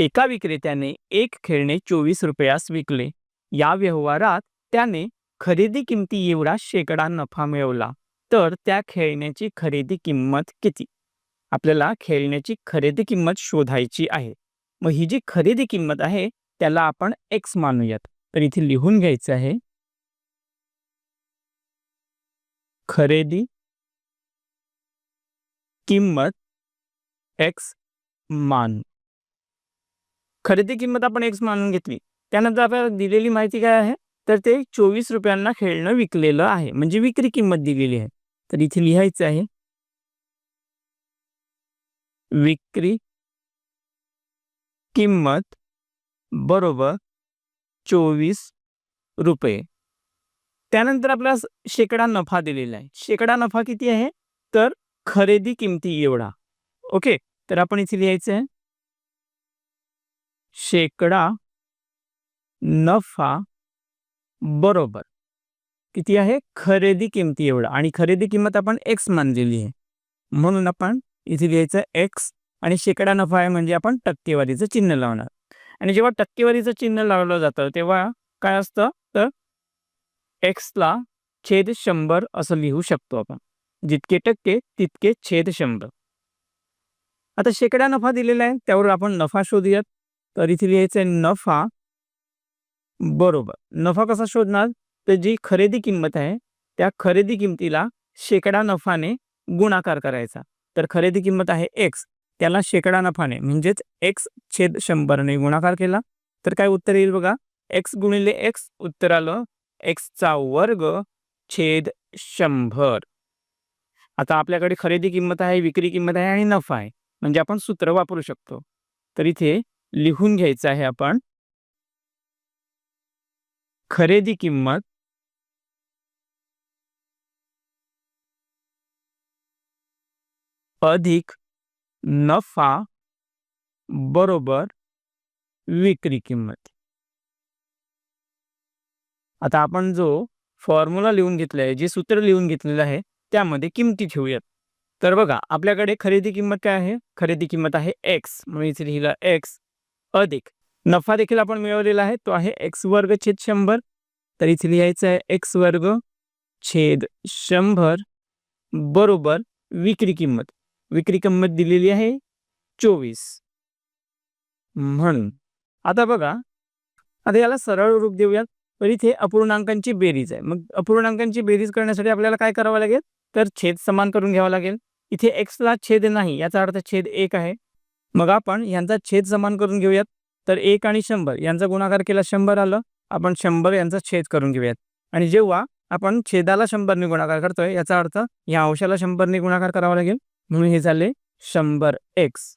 एका विक्रेत्याने एक खेळणे चोवीस रुपयास विकले या व्यवहारात त्याने खरेदी किमती एवढा शेकडा नफा मिळवला. तर त्या खेळण्याची खरेदी किंमत किती? आपल्याला खेळण्याची खरेदी किंमत शोधायची आहे. मग ही जी खरेदी किंमत आहे त्याला आपण एक्स मानूयात. तर इथे लिहून घ्यायचं आहे. खरेदी किंमत एक्स मान. खरेदी किंमत आपण एक्स मानून घेतली. त्यानंतर आपल्याला दिलेली माहिती काय आहे? तर ते चोवीस रुपयांना खेळणं विकलेलं आहे. म्हणजे विक्री किंमत दिलेली आहे. तर इथे लिहायचं आहे. विक्री किंमत बरोबर चोवीस रुपये. त्यानंतर आपला शेकडा नफा दिलेला आहे. शेकडा नफा किती आहे? तर खरेदी किमती एवढा. ओके? तर आपण इथे लिहायचं आहे. शेकडा नफा बरोबर. किती आहे? खरेदी किमती एवढा. आणि खरेदी किंमत आपण एक्स मानलेली आहे. म्हणून आपण इथे लिहायचं एक्स आणि शेकडा नफा आहे म्हणजे आपण टक्केवारीचं चिन्ह लावणार. आणि जेव्हा टक्केवारीचं चिन्ह लावलं जातं तेव्हा काय असतं? तर एक्सला छेद शंभर असं लिहू शकतो आपण. जितके टक्के तितके छेद शंभर. आता शेकडा नफा दिलेला आहे त्यावर आपण नफा शोधूयात. तर इथे लिहायचं आहे नफा. बरोबर. नफा कसा शोधणार? तर जी खरेदी किंमत आहे त्या खरेदी किमतीला शेकडा नफाने गुणाकार करायचा. तर खरेदी किंमत आहे एक्स त्याला शेकडा नफाने म्हणजेच एक्स छेद शंभरने गुणाकार केला. तर काय उत्तर येईल बघा? एक्स गुणिले एक्स उत्तर आलं एक्सचा वर्ग छेद शंभर. आता आपल्याकडे खरेदी किंमत आहे विक्री किंमत आहे आणि नफा आहे. म्हणजे आपण सूत्र वापरू शकतो. तर इथे लिहून घ्यायचं आहे आपण. खरेदी किंमत. अधिक नफा बरोबर विक्री किंमत. आता आपण जो फॉर्म्युला लिहून घेतला आहे जे सूत्र लिहून घेतलेलं आहे त्यामध्ये किमती ठेवूयात. तर बघा आपल्याकडे खरेदी किंमत काय आहे? खरेदी किंमत आहे एक्स म्हणून इथे लिहिलं एक्स अधिक. नफा देखील आपण मिळवलेला आहे. तो आहे एक्स वर्ग छेद शंभर. तर इथे लिहायचं आहे एक्स वर्ग छेद शंभर बरोबर विक्री किंमत. विक्री किंमत दिलेली आहे चोवीस. म्हणून आता बघा आता याला सरळ रूप देऊयात. तर इथे अपूर्णांकांची बेरीज आहे. मग अपूर्णांकांची बेरीज करण्यासाठी आपल्याला काय करावं लागेल? तर छेद समान करून घ्यावा लागेल. इथे एक्सला छेद नाही याचा अर्थ छेद एक आहे. मग आपण यांचा छेद समान करून घेऊयात. तर एक आणि शंभर यांचा गुणाकार केला शंभर आलं आपण शंभर यांचा छेद करून घेऊयात. आणि जेव्हा आपण छेदाला शंभरने गुणाकार करतोय याचा अर्थ या अंशाला शंभरने गुणाकार करावा लागेल. म्हणून हे झाले शंभर एक्स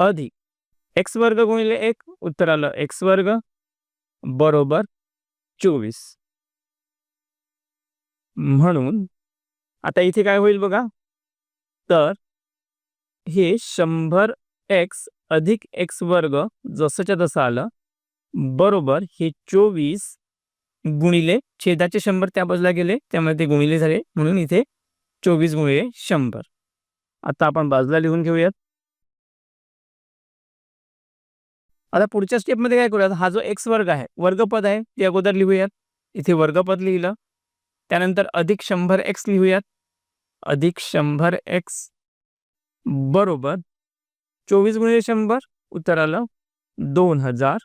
अधिक एक्स वर्ग गुणिले एक उत्तर आलं एक्स वर्ग बरोबर चोवीस. म्हणून आता इथे काय होईल बघा? तर हे शंभर एक्स अधिक एक्स वर्ग जसंच्या तसं आलं बरोबर हे चोवीस गुणिले छेदाचे शंभर त्या बाजूला गेले त्यामुळे ते गुणिले झाले. म्हणून इथे चोवीस गुणिले शंभर. आता आपण बाजूला लिहून घेऊयात. आता पुढच्या स्टेपमध्ये काय करूयात? हा जो एक्स वर्ग आहे वर्गपद आहे ते अगोदर लिहूयात. इथे वर्गपद लिहिलं. त्यानंतर अधिक शंभर एक्स लिहूयात. अधिक शंभर एक्स बरोबर. चोवीस गुणिले शंभर उत्तर आलं दोन हजार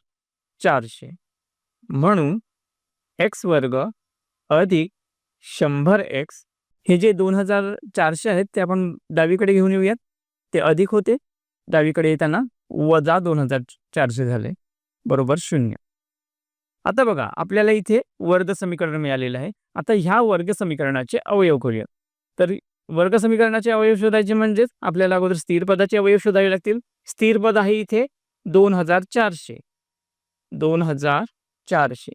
चारशे. म्हणून एक्स वर्ग अधिक शंभर एक्स हे जे दोन हजार चारशे आहेत ते आपण डावीकडे घेऊन येऊयात. ते अधिक होते. डावीकडे येताना वजा दोन हजार चारशे झाले. बरोबर शून्य. आता बघा आपल्याला इथे वर्ग समीकरण मिळालेलं आहे. आता ह्या वर्ग समीकरणाचे अवयव करूया तर वर्ग समीकरणाचे अवयव शोधायचे म्हणजेच आपल्याला अगोदर स्थिर पदाचे अवयव शोधावे लागतील. स्थिर पद आहे इथे दोन हजार चारशे. दोन हजार चारशे.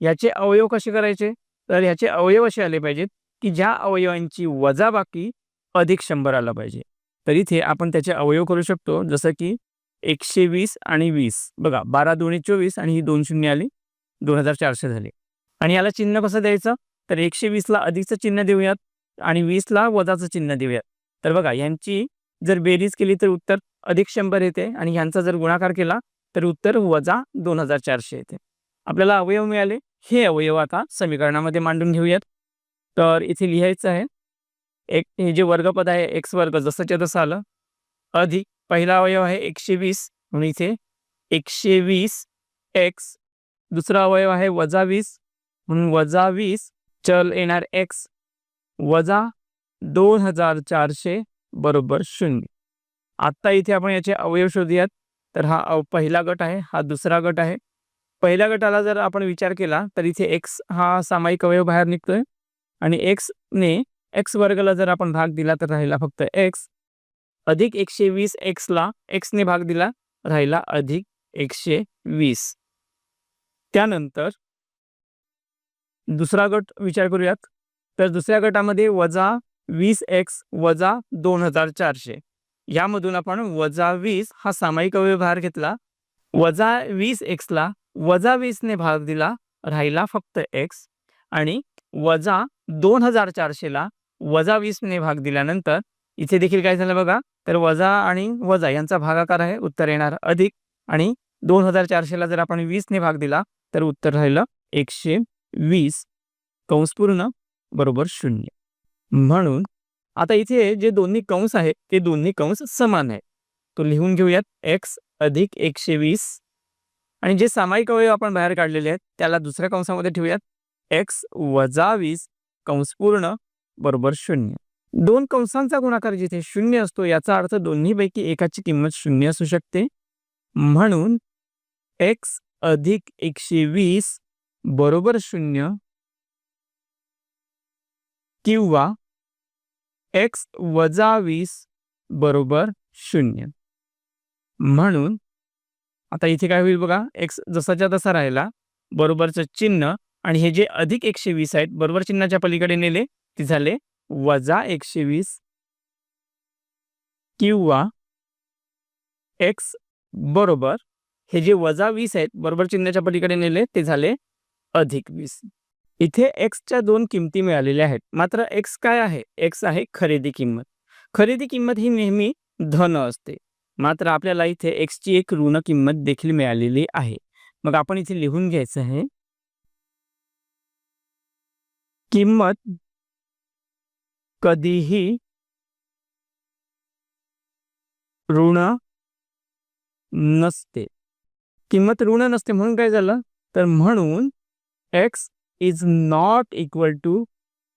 याचे अवयव कसे करायचे? तर ह्याचे अवयव असे आले पाहिजेत की ज्या अवयवांची वजाबाकी अधिक शंभर आला पाहिजे. तर इथे आपण त्याचे अवयव करू शकतो जसं की एकशे वीस आणि वीस. बघा बारा दोन्ही चोवीस आणि ही दोन शून्य आली. दोन हजार चारशे झाले. आणि याला चिन्ह कसं द्यायचं? तर एकशे वीसला अधिकचं चिन्ह देऊयात. आणि वीसला वजाचं चिन्ह देऊयात. तर बघा यांची जर बेरीज केली तर उत्तर अधिक शंभर येते आणि ह्यांचा जर गुणाकार केला तर उत्तर वजा दोन हजार चारशे येते. आपल्याला अवयव मिळाले. हे अवयव आता समीकरणामध्ये मांडून घेऊयात. तर इथे लिहायचं आहे. एक हे जे वर्गपद आहे एक्स वर्ग जसंच्या तसं आलं. अधिक पहिला अवयव आहे एकशे वीस. म्हणून इथे एकशे वीस एक्स दुसरा अवयव आहे वजा वीस. म्हणून वजा वीस चल येणार एक्स वजा दोन हजार चारशे बरोबर शून्य. आत्ता इथे आपण याचे अवयव शोधूयात. तर हा पहिला गट आहे हा दुसरा गट आहे. पहिल्या गटाला जर आपण विचार केला तर इथे एक्स हा सामायिक अवयव बाहेर निघतोय. आणि एक्सने एक्स वर्गला जर आपण भाग दिला तर राहिला फक्त एक्स अधिक एकशे वीस एक्सला एक्सने भाग दिला राहिला अधिक एकशे वीस त्यानंतर दुसरा गट विचार करूयात. तर दुसऱ्या गटामध्ये वजा वीस एक्स वजा दोन हजार चारशे. यामधून आपण वजा वीस हा सामायिक अव्यवहार घेतला. वजा वीस एक्सला वजा वीसने भाग दिला राहिला फक्त एक्स. आणि वजा दोन हजार चारशेला वजा वीसने भाग दिल्यानंतर इथे देखील काय झालं बघा? तर वजा आणि वजा यांचा भागाकार आहे उत्तर येणार अधिक. आणि दोन हजार चारशेला जर आपण वीसने भाग दिला तर उत्तर राहिलं एकशे वीस. कंस पूर्ण बरोबर शून्य. म्हणून आता इथे जे दोन्ही कंस आहेत ते दोन्ही कंस समान आहेत. तो लिहून घेऊयात एक्स अधिक एकशे वीस. आणि जे सामायिक अवयव आपण बाहेर काढलेले आहेत त्याला दुसऱ्या कंसामध्ये ठेवूयात. एक्स वजा वीस कंस पूर्ण बरोबर शून्य. दोन कंसांचा गुणाकार जिथे शून्य असतो याचा अर्थ दोन्हीपैकी एकाची किंमत शून्य असू शकते. म्हणून एक्स अधिक एकशे वीस बरोबर शून्य किंवा एक्स वजा वीस बरोबर शून्य. म्हणून आता इथे काय होईल बघा एक्स जसाच्या तसा राहिला बरोबरचं चिन्ह आणि हे जे अधिक एकशे वीस आहेत बरोबर चिन्हाच्या पलीकडे नेले ते झाले वजा एकशे वीस किंवा एक्स बरोबर हे जे वजा वीस आहेत बरोबर चिन्हाच्या पलीकडे नेले ते झाले अधिक वीस. इथे एक्सच्या दोन किमती मिळालेल्या आहेत. मात्र एक्स काय आहे? एक्स आहे खरेदी किंमत. खरेदी किंमत ही नेहमी धन असते. मात्र आपल्याला इथे एक्सची एक ऋण किंमत देखील मिळालेली आहे. मग आपण इथे लिहून घ्यायचं आहे. किंमत कधीही ऋण नसते. किंमत ऋण नसते म्हणून काय झालं? तर म्हणून X is not equal to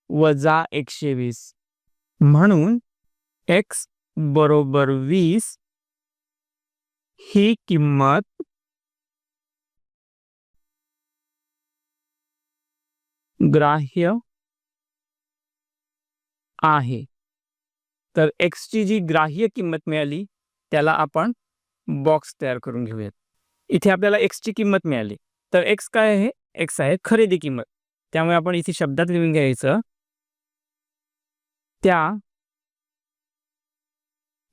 वजा एकशे वीस. म्हणून एक्स बरोबर वीस ही किंमत ग्राह्य आहे. तर एक्सची जी ग्राह्य किंमत मिळाली त्याला आपण बॉक्स तयार करून घेऊयात. इथे आपल्याला एक्सची किंमत मिळाली. तर एक्स काय आहे? एक्स आहे खरेदी किंमत. त्यामुळे आपण इथे शब्दात लिहून घ्यायचं. त्या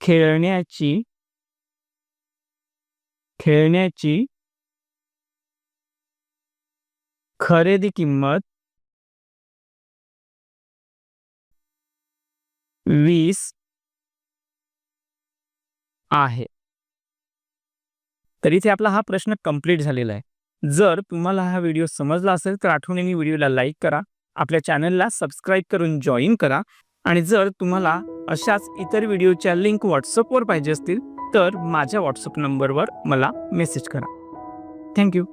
खेळण्याची खेळण्याची खरेदी किंमत वीस आहे. तर इथे आपला हा प्रश्न कंप्लीट झालेला आहे. जर तुम्हाला हा व्हिडिओ समजला असेल तर आठवणीने व्हिडिओला लाईक करा आपल्या चॅनलला सबस्क्राईब करून जॉईन करा आणि जर तुम्हाला अशाच इतर व्हिडिओच्या लिंक व्हॉट्सअपवर पाहिजे असतील तर माझ्या व्हॉट्सअप नंबरवर मला मेसेज करा. थँक्यू.